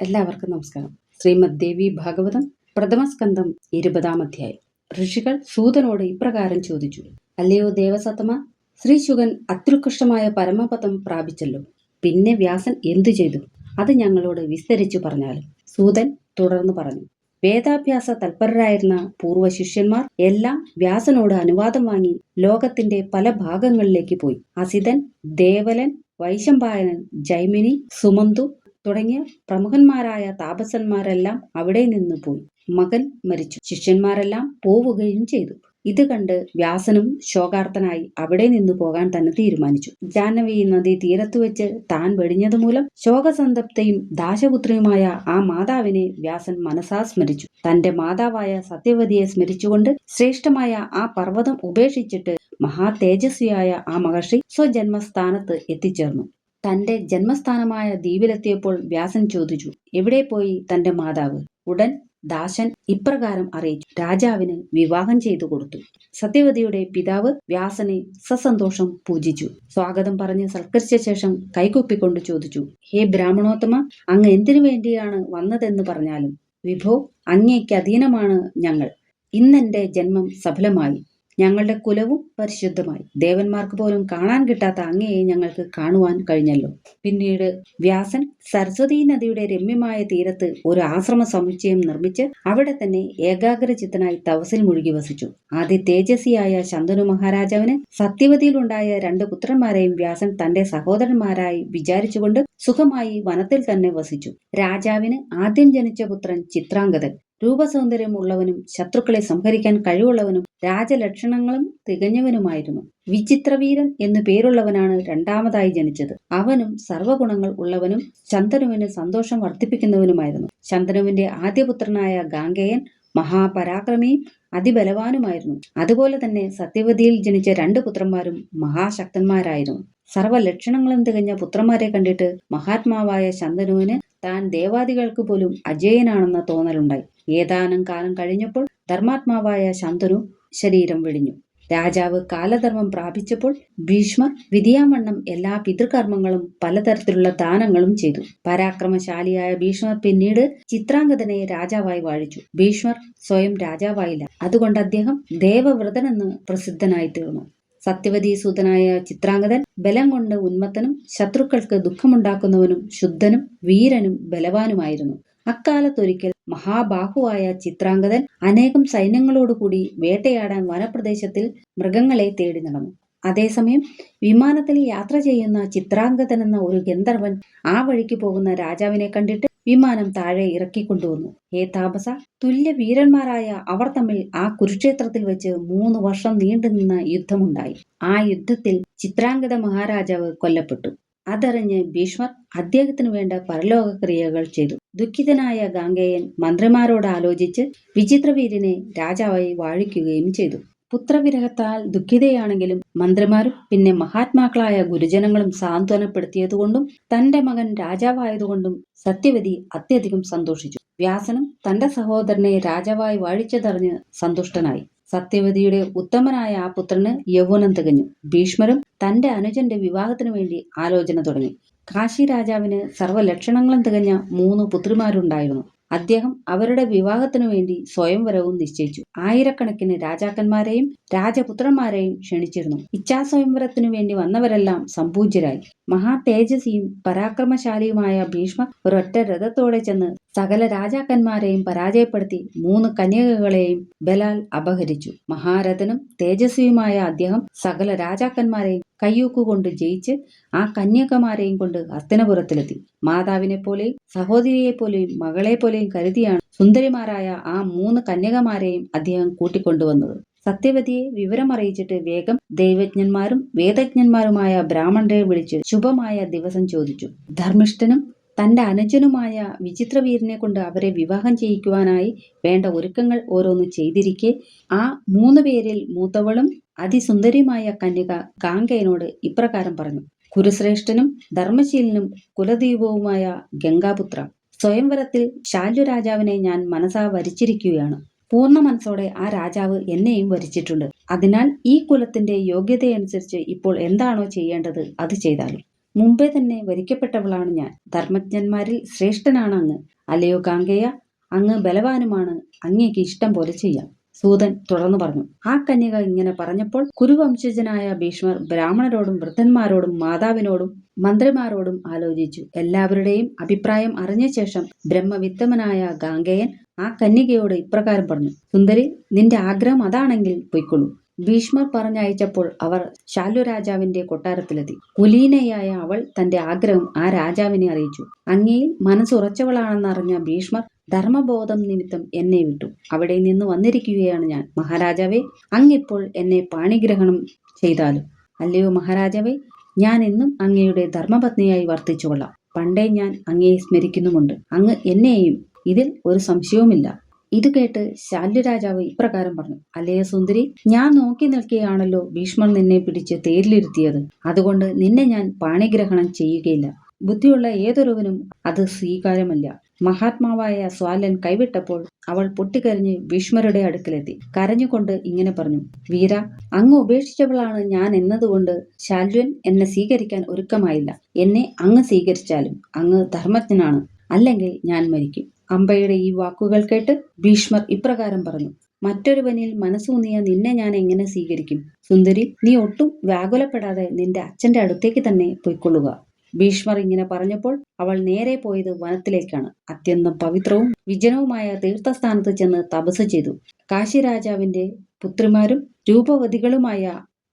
എല്ലാവർക്കും നമസ്കാരം. ശ്രീമദ് ദേവി ഭാഗവതം പ്രഥമ പ്രഥമസ്കന്ധം ഇരുപതാം അധ്യായം. ഋഷികൾ സൂതനോട് ഇപ്രകാരം ചോദിച്ചു. അല്ലയോ ദേവസത്തമ ശ്രീശുഗൻ അത്യുത്കൃഷ്ടമായ പരമപദം പ്രാപിച്ചല്ലോ. പിന്നെ വ്യാസൻ എന്തു ചെയ്തു? അത് ഞങ്ങളോട് വിസ്തരിച്ചു പറഞ്ഞാലും സൂതൻ തുടർന്ന് പറഞ്ഞു. വേദാഭ്യാസ തൽപരരായിരുന്ന പൂർവ ശിഷ്യന്മാർ എല്ലാം വ്യാസനോട് അനുവാദം വാങ്ങി ലോകത്തിന്റെ പല ഭാഗങ്ങളിലേക്ക് പോയി. അസിതൻ ദേവലൻ വൈശമ്പായനൻ ജൈമിനി സുമന്തു തുടങ്ങിയ പ്രമുഖന്മാരായ താപസന്മാരെല്ലാം അവിടെ നിന്ന് പോയി. മകൻ മരിച്ചു. ശിഷ്യന്മാരെല്ലാം പോവുകയും ചെയ്തു. ഇത് കണ്ട് വ്യാസനും ശോകാർത്ഥനായി അവിടെ നിന്ന് പോകാൻ തന്നെ തീരുമാനിച്ചു. ജാഹ്നവി നദി തീരത്ത് വെച്ച് താൻ വെടിഞ്ഞത് മൂലം ശോകസന്തപ്തയും ദാശപുത്രിയുമായ ആ മാതാവിനെ വ്യാസൻ മനസാ സ്മരിച്ചു. തന്റെ മാതാവായ സത്യവതിയെ സ്മരിച്ചുകൊണ്ട് ശ്രേഷ്ഠമായ ആ പർവതം ഉപേക്ഷിച്ചിട്ട് മഹാ തേജസ്വിയായ ആ മഹർഷി സ്വജന്മസ്ഥാനത്ത് എത്തിച്ചേർന്നു. തന്റെ ജന്മസ്ഥാനമായ ദ്വീപിലെത്തിയപ്പോൾ വ്യാസൻ ചോദിച്ചു എവിടെ പോയി തന്റെ മാതാവ്? ഉടൻ ദാശൻ ഇപ്രകാരം അറിയിച്ചു രാജാവിന് വിവാഹം ചെയ്തു കൊടുത്തു. സത്യവതിയുടെ പിതാവ് വ്യാസനെ സസന്തോഷം പൂജിച്ചു. സ്വാഗതം പറഞ്ഞ് സൽക്കരിച്ച ശേഷം കൈകൊപ്പിക്കൊണ്ട് ചോദിച്ചു ഹേ ബ്രാഹ്മണോത്തമ അങ്ങ് എന്തിനു വേണ്ടിയാണ് വന്നതെന്ന് പറഞ്ഞാലും? വിഭോ അങ്ങേക്ക് അധീനമാണ് ഞങ്ങൾ. ഇന്നെന്റെ ജന്മം സഫലമായി. ഞങ്ങളുടെ കുലവും പരിശുദ്ധമായി. ദേവന്മാർക്ക് പോലും കാണാൻ കിട്ടാത്ത അങ്ങയെ ഞങ്ങൾക്ക് കാണുവാൻ കഴിഞ്ഞല്ലോ. പിന്നീട് വ്യാസൻ സരസ്വതി നദിയുടെ രമ്യമായ തീരത്ത് ഒരു ആശ്രമ സമുച്ചയം നിർമ്മിച്ച് അവിടെ തന്നെ ഏകാഗ്രചിത്തനായി തവസിൽ മുഴുകി വസിച്ചു. ആദ്യ തേജസ്വിയായ ശന്തനു മഹാരാജാവിന് സത്യവതിയിലുണ്ടായ രണ്ട് പുത്രന്മാരെയും വ്യാസൻ തന്റെ സഹോദരന്മാരായി വിചാരിച്ചുകൊണ്ട് സുഖമായി വനത്തിൽ തന്നെ വസിച്ചു. രാജാവിന് ആദ്യം ജനിച്ച പുത്രൻ ചിത്രാംഗതൻ രൂപസൗന്ദര്യമുള്ളവനും ശത്രുക്കളെ സംഹരിക്കാൻ കഴിവുള്ളവനും രാജലക്ഷണങ്ങളും തികഞ്ഞവനുമായിരുന്നു. വിചിത്രവീരൻ എന്നു പേരുള്ളവനാണ് രണ്ടാമതായി ജനിച്ചത്. അവനും സർവഗുണങ്ങൾ ഉള്ളവനും ശന്തനുവിന് സന്തോഷം വർദ്ധിപ്പിക്കുന്നവനുമായിരുന്നു. ശന്തനുവിന്റെ ആദ്യപുത്രനായ ഗാംഗേയൻ മഹാപരാക്രമിയും അതിബലവാനുമായിരുന്നു. അതുപോലെ തന്നെ സത്യവതിയിൽ ജനിച്ച രണ്ട് പുത്രന്മാരും മഹാശക്തന്മാരായിരുന്നു. സർവലക്ഷണങ്ങളും തികഞ്ഞ പുത്രന്മാരെ കണ്ടിട്ട് മഹാത്മാവായ ശന്തനുവിന് താൻ ദേവാദികൾക്ക് പോലും അജയനാണെന്ന തോന്നലുണ്ടായി. ഏതാനും കാലം കഴിഞ്ഞപ്പോൾ ധർമാത്മാവായ ശന്തനു ശരീരം വെടിഞ്ഞു. രാജാവ് കാലധർമ്മം പ്രാപിച്ചപ്പോൾ ഭീഷ്മർ വിധിയാവണ്ണം എല്ലാ പിതൃകർമ്മങ്ങളും പലതരത്തിലുള്ള ദാനങ്ങളും ചെയ്തു. പരാക്രമശാലിയായ ഭീഷ്മർ പിന്നീട് ചിത്രാംഗതനെ രാജാവായി വാഴിച്ചു. ഭീഷ്മർ സ്വയം രാജാവായില്ല. അതുകൊണ്ട് അദ്ദേഹം ദേവവ്രതനെന്ന് പ്രസിദ്ധനായി തീർന്നു സത്യവതി സൂതനായ ചിത്രാംഗതൻ ബലം കൊണ്ട് ഉന്മത്തനും ശത്രുക്കൾക്ക് ദുഃഖമുണ്ടാക്കുന്നവനും ശുദ്ധനും വീരനും ബലവാനുമായിരുന്നു. അക്കാലത്തൊരിക്കൽ മഹാബാഹുവായ ചിത്രാംഗതൻ അനേകം സൈന്യങ്ങളോടുകൂടി വേട്ടയാടാൻ വനപ്രദേശത്തിൽ മൃഗങ്ങളെ തേടി നടന്നു. അതേസമയം വിമാനത്തിൽ യാത്ര ചെയ്യുന്ന ചിത്രാംഗതൻ എന്ന ഒരു ഗന്ധർവൻ ആ വഴിക്ക് പോകുന്ന രാജാവിനെ കണ്ടിട്ട് വിമാനം താഴെ ഇറക്കിക്കൊണ്ടുവന്നു. ഹേ താപസ തുല്യ വീരന്മാരായ അവർ തമ്മിൽ ആ കുരുക്ഷേത്രത്തിൽ വെച്ച് മൂന്ന് വർഷം നീണ്ടുനിന്ന യുദ്ധമുണ്ടായി. ആ യുദ്ധത്തിൽ ചിത്രാംഗത മഹാരാജാവ് കൊല്ലപ്പെട്ടു. അതറിഞ്ഞ് ഭീഷ്മർ അദ്ദേഹത്തിന് വേണ്ട പരലോക ക്രിയകൾ ചെയ്തു. ദുഃഖിതനായ ഗാംഗേയൻ മന്ത്രിമാരോട് ആലോചിച്ച് വിചിത്രവീരനെ രാജാവായി വാഴിക്കുകയും ചെയ്തു. പുത്രവിരഹത്താൽ ദുഃഖിതയാണെങ്കിലും മന്ത്രിമാരും പിന്നെ മഹാത്മാക്കളായ ഗുരുജനങ്ങളും സാന്ത്വനപ്പെടുത്തിയതുകൊണ്ടും തന്റെ മകൻ രാജാവായതുകൊണ്ടും സത്യവതി അത്യധികം സന്തോഷിച്ചു. വ്യാസനും തന്റെ സഹോദരനെ രാജാവായി വാഴിച്ചതറിഞ്ഞ് സന്തുഷ്ടനായി. സത്യവതിയുടെ ഉത്തമനായ ആ പുത്രന് യൗവനം തികഞ്ഞു. ഭീഷ്മരും തന്റെ അനുജന്റെ വിവാഹത്തിനു വേണ്ടി ആലോചന തുടങ്ങി. കാശി രാജാവിന് സർവലക്ഷണങ്ങളും തികഞ്ഞ മൂന്ന് പുത്രിമാരുണ്ടായിരുന്നു. അദ്ദേഹം അവരുടെ വിവാഹത്തിനു വേണ്ടി സ്വയംവരവും നിശ്ചയിച്ചു. ആയിരക്കണക്കിന് രാജാക്കന്മാരെയും രാജപുത്രന്മാരെയും ക്ഷണിച്ചിരുന്നു. ഇച്ഛാസ്വയംവരത്തിനു വേണ്ടി വന്നവരെല്ലാം സംപൂജ്യരായി മഹാ തേജസ്സിയും പരാക്രമശാലിയുമായ ഭീഷ്മ ഒരൊറ്റ രഥത്തോടെ ചെന്ന് സകല രാജാക്കന്മാരെയും പരാജയപ്പെടുത്തി മൂന്ന് കന്യകകളെയും ബലാൽ അപഹരിച്ചു. മഹാരഥനും തേജസ്വിയുമായ അദ്ദേഹം സകല രാജാക്കന്മാരെയും കയ്യൂക്കുകൊണ്ട് ജയിച്ച് ആ കന്യകമാരെയും കൊണ്ട് അസ്തനപുരത്തിലെത്തി മാതാവിനെ പോലെയും സഹോദരിയെ പോലെയും മകളെ പോലെയും കരുതിയാണ് സുന്ദരിമാരായ ആ മൂന്ന് കന്യകമാരെയും അദ്ദേഹം കൂട്ടിക്കൊണ്ടുവന്നത്. സത്യവതിയെ വിവരമറിയിച്ചിട്ട് വേഗം ദൈവജ്ഞന്മാരും വേദജ്ഞന്മാരുമായ ബ്രാഹ്മണരെ വിളിച്ച് ശുഭമായ ദിവസം ചോദിച്ചു. ധർമ്മിഷ്ഠനും തന്റെ അനുജനുമായ വിചിത്രവീരനെ കൊണ്ട് അവരെ വിവാഹം ചെയ്യിക്കുവാനായി വേണ്ട ഒരുക്കങ്ങൾ ഓരോന്ന് ചെയ്തിരിക്കെ ആ മൂന്ന് പേരിൽ മൂത്തവളും അതിസുന്ദരിയുമായ കന്യക ഗാംഗയനോട് ഇപ്രകാരം പറഞ്ഞു. കുരുശ്രേഷ്ഠനും ധർമ്മശീലനും കുലദീപവുമായ ഗംഗാപുത്ര സ്വയംവരത്തിൽ ശാല്യരാജാവിനെ ഞാൻ മനസാ വരിച്ചിരിക്കുകയാണ്. പൂർണ മനസ്സോടെ ആ രാജാവ് എന്നെയും വരിച്ചിട്ടുണ്ട്. അതിനാൽ ഈ കുലത്തിന്റെ യോഗ്യതയനുസരിച്ച് ഇപ്പോൾ എന്താണോ ചെയ്യേണ്ടത് അത് ചെയ്താലും. മുമ്പേ തന്നെ വരിക്കപ്പെട്ടവളാണ് ഞാൻ. ധർമ്മജ്ഞന്മാരിൽ ശ്രേഷ്ഠനാണ് അങ്ങ് അല്ലയോ ഗാംഗേയ? അങ്ങ് ബലവാനുമാണ്. അങ്ങേക്ക് ഇഷ്ടം പോലെ ചെയ്യാം. സൂതൻ തുടർന്നു പറഞ്ഞു. ആ കന്യക ഇങ്ങനെ പറഞ്ഞപ്പോൾ കുരുവംശജനായ ഭീഷ്മർ ബ്രാഹ്മണരോടും വൃദ്ധന്മാരോടും മാതാവിനോടും മന്ത്രിമാരോടും ആലോചിച്ചു. എല്ലാവരുടെയും അഭിപ്രായം അറിഞ്ഞ ശേഷം ബ്രഹ്മവിത്തമനായ ഗാംഗേയൻ ആ കന്യകയോട് ഇപ്രകാരം പറഞ്ഞു. സുന്ദരി നിന്റെ ആഗ്രഹം അതാണെങ്കിൽ പൊയ്ക്കൊള്ളൂ. ഭീഷ്മർ പറഞ്ഞയച്ചപ്പോൾ അവർ ശാലു രാജാവിന്റെ കൊട്ടാരത്തിലെത്തി. കുലീനയായ അവൾ തന്റെ ആഗ്രഹം ആ രാജാവിനെ അറിയിച്ചു. അങ്ങയിൽ മനസ്സുറച്ചവളാണെന്നറിഞ്ഞ ഭീഷ്മർ ധർമ്മബോധം നിമിത്തം എന്നെ വിട്ടു. അവിടെ നിന്ന് വന്നിരിക്കുകയാണ് ഞാൻ. മഹാരാജാവേ അങ്ങിപ്പോൾ എന്നെ പാണിഗ്രഹണം ചെയ്താലും. അല്ലയോ മഹാരാജാവേ ഞാൻ എന്നും അങ്ങയുടെ ധർമ്മപത്നിയായി വർത്തിച്ചുകൊള്ളാം. പണ്ടേ ഞാൻ അങ്ങയെ സ്മരിക്കുന്നുമുണ്ട്. അങ്ങ് എന്നെയും ഇതിൽ ഒരു സംശയവുമില്ല. ഇത് കേട്ട് ശാല്യരാജാവ് ഇപ്രകാരം പറഞ്ഞു അല്ലേ സുന്ദരി ഞാൻ നോക്കി നിൽക്കുകയാണല്ലോ ഭീഷ്മർ നിന്നെ പിടിച്ച് തേരിലിരുത്തിയത്. അതുകൊണ്ട് നിന്നെ ഞാൻ പാണിഗ്രഹണം ചെയ്യുകയില്ല. ബുദ്ധിയുള്ള ഏതൊരുവനും അത് സ്വീകാര്യമല്ല. മഹാത്മാവായ സ്വാലൻ കൈവിട്ടപ്പോൾ അവൾ പൊട്ടിക്കരഞ്ഞ് ഭീഷ്മരുടെ അടുക്കലെത്തി. കരഞ്ഞുകൊണ്ട് ഇങ്ങനെ പറഞ്ഞു വീര അങ്ങ് ഉപേക്ഷിച്ചവളാണ് ഞാൻ എന്നതുകൊണ്ട് ശാല്യൻ എന്നെ സ്വീകരിക്കാൻ ഒരുക്കമായില്ല. എന്നെ അങ്ങ് സ്വീകരിച്ചാലും അങ്ങ് ധർമ്മജ്ഞനാണ്. അല്ലെങ്കിൽ ഞാൻ മരിക്കും. അമ്പയുടെ ഈ വാക്കുകൾ കേട്ട് ഭീഷ്മർ ഇപ്രകാരം പറഞ്ഞു മറ്റൊരുവനിൽ മനസ്സൂന്നിയ നിന്നെ ഞാൻ എങ്ങനെ സ്വീകരിക്കും? സുന്ദരി നീ ഒട്ടും വ്യാകുലപ്പെടാതെ നിന്റെ അച്ഛന്റെ അടുത്തേക്ക് തന്നെ പൊയ്ക്കൊള്ളുക. ഭീഷ്മർ ഇങ്ങനെ പറഞ്ഞപ്പോൾ അവൾ നേരെ പോയത് വനത്തിലേക്കാണ്. അത്യന്തം പവിത്രവും വിജനവുമായ തീർത്ഥസ്ഥാനത്ത് ചെന്ന് തപസ് ചെയ്തു. കാശി രാജാവിന്റെ പുത്രിമാരും രൂപവതികളുമായ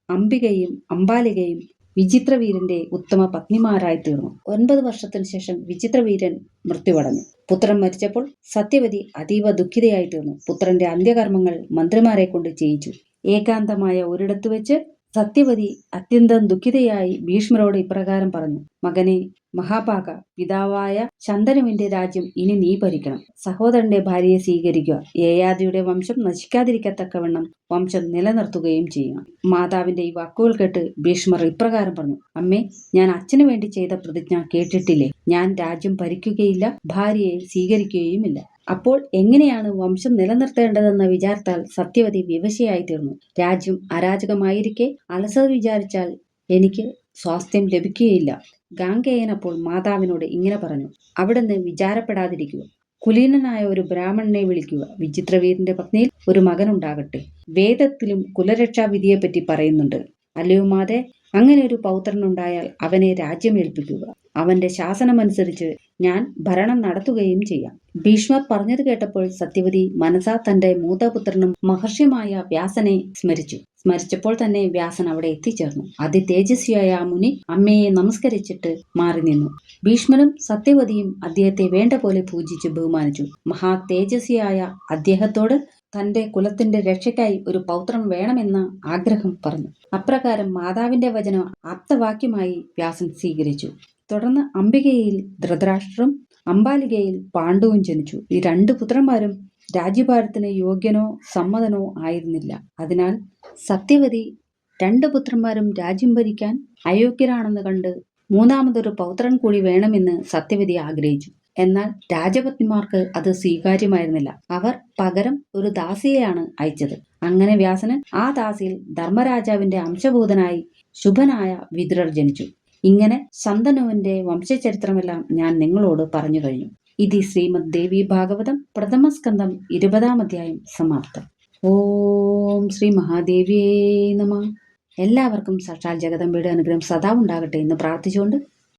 അംബികയും അംബാലികയും വിചിത്രവീരന്റെ ഉത്തമ പത്നിമാരായി തീർന്നു. ഒൻപത് വർഷത്തിന് ശേഷം വിചിത്രവീരൻ മൃത്യുവടഞ്ഞു. പുത്രൻ മരിച്ചപ്പോൾ സത്യവതി അതീവ ദുഃഖിതയായി തീർന്നു. പുത്രന്റെ അന്ത്യകർമ്മങ്ങൾ മന്ത്രിമാരെ കൊണ്ട് ചെയ്യിച്ചു. ഏകാന്തമായ ഒരിടത്ത് വെച്ച് സത്യവതി അത്യന്തം ദുഃഖിതയായി ഭീഷ്മരോട് ഇപ്രകാരം പറഞ്ഞു. മകനെ മഹാഭാഗ പിതാവായ ശന്തനുവിന്റെ രാജ്യം ഇനി നീ ഭരിക്കണം. സഹോദരന്റെ ഭാര്യയെ സ്വീകരിക്കുക. ഏയാദിയുടെ വംശം നശിക്കാതിരിക്കത്തക്കവണ്ണം വംശം നിലനിർത്തുകയും ചെയ്യണം മാതാവിന്റെ ഈ വാക്കുകൾ കേട്ട് ഭീഷ്മർ ഇപ്രകാരം പറഞ്ഞു അമ്മേ ഞാൻ അച്ഛനു വേണ്ടി ചെയ്ത പ്രതിജ്ഞ കേട്ടിട്ടില്ലേ? ഞാൻ രാജ്യം ഭരിക്കുകയില്ല ഭാര്യയെ സ്വീകരിക്കുകയുമില്ല. അപ്പോൾ എങ്ങനെയാണ് വംശം നിലനിർത്തേണ്ടതെന്ന് വിചാരത്താൽ സത്യവതി വിവശയായി തീർന്നു രാജ്യം അരാജകമായിരിക്കെ അലസത വിചാരിച്ചാൽ എനിക്ക് സ്വാസ്ഥ്യം ലഭിക്കുകയില്ല ഗാംഗേയൻ അപ്പോൾ മാതാവിനോട് ഇങ്ങനെ പറഞ്ഞു. അവിടുന്ന് വിചാരപ്പെടാതിരിക്കുക. കുലീനനായ ഒരു ബ്രാഹ്മണനെ വിളിക്കുക. വിചിത്രവീരന്റെ പത്നിയിൽ ഒരു മകനുണ്ടാകട്ടെ. വേദത്തിലും കുലരക്ഷാവിധിയെപ്പറ്റി പറയുന്നുണ്ട്. അല്ലയോ മാതെ അങ്ങനെ ഒരു പൗത്രനുണ്ടായാൽ അവനെ രാജ്യമേൽപ്പിക്കുക. അവന്റെ ശാസനമനുസരിച്ച് ഞാൻ ഭരണം നടത്തുകയും ചെയ്യാം. ഭീഷ്മർ പറഞ്ഞത് കേട്ടപ്പോൾ സത്യവതി മനസാ തന്റെ മൂത്തപുത്രനും മഹർഷിയുമായ വ്യാസനെ സ്മരിച്ചു. സ്മരിച്ചപ്പോൾ തന്നെ വ്യാസൻ അവിടെ എത്തിച്ചേർന്നു. അതിതേജസ്വിയായ ആ മുനി അമ്മയെ നമസ്കരിച്ചിട്ട് മാറി നിന്നു. ഭീഷ്മനും സത്യവതിയും അദ്ദേഹത്തെ വേണ്ട പോലെ പൂജിച്ച് ബഹുമാനിച്ചു. മഹാ തേജസ്വിയായ അദ്ദേഹത്തോട് തന്റെ കുലത്തിന്റെ രക്ഷയ്ക്കായി ഒരു പൗത്രം വേണമെന്ന ആഗ്രഹം പറഞ്ഞു. അപ്രകാരം മാതാവിന്റെ വചനം ആപ്തവാക്യമായി വ്യാസൻ സ്വീകരിച്ചു. തുടർന്ന് അംബികയിൽ ധൃതരാഷ്ട്രം അംബാലികയിൽ പാണ്ഡവും ജനിച്ചു. ഈ രണ്ട് പുത്രന്മാരും രാജ്യഭാരത്തിന് യോഗ്യനോ സമ്മതനോ ആയിരുന്നില്ല. അതിനാൽ സത്യവതി രണ്ട് പുത്രന്മാരും രാജ്യം ഭരിക്കാൻ അയോഗ്യരാണെന്ന് കണ്ട് മൂന്നാമതൊരു പൗത്രൻ കൂടി വേണമെന്ന് സത്യവതി ആഗ്രഹിച്ചു. എന്നാൽ രാജപത്നിമാർക്ക് അത് സ്വീകാര്യമായിരുന്നില്ല. അവർ പകരം ഒരു ദാസിയെയാണ് അയച്ചത്. അങ്ങനെ വ്യാസന് ആ ദാസിയിൽ ധർമ്മരാജാവിന്റെ അംശഭൂതനായി ശുഭനായ വിതുരർ ജനിച്ചു. ഇങ്ങനെ ശന്തനുവിന്റെ വംശചരിത്രമെല്ലാം ഞാൻ നിങ്ങളോട് പറഞ്ഞു കഴിഞ്ഞു. ഇത് ശ്രീമദ് ദേവി ഭാഗവതം പ്രഥമ സ്കന്ധം ഇരുപതാം അധ്യായം സമാപ്തം. ഓം ശ്രീ മഹാദേവിയേ നമ. എല്ലാവർക്കും സാക്ഷാൽ ജഗദമ്പയുടെ അനുഗ്രഹം സദാ ഉണ്ടാകട്ടെ എന്ന് പ്രാർത്ഥിച്ചുകൊണ്ട്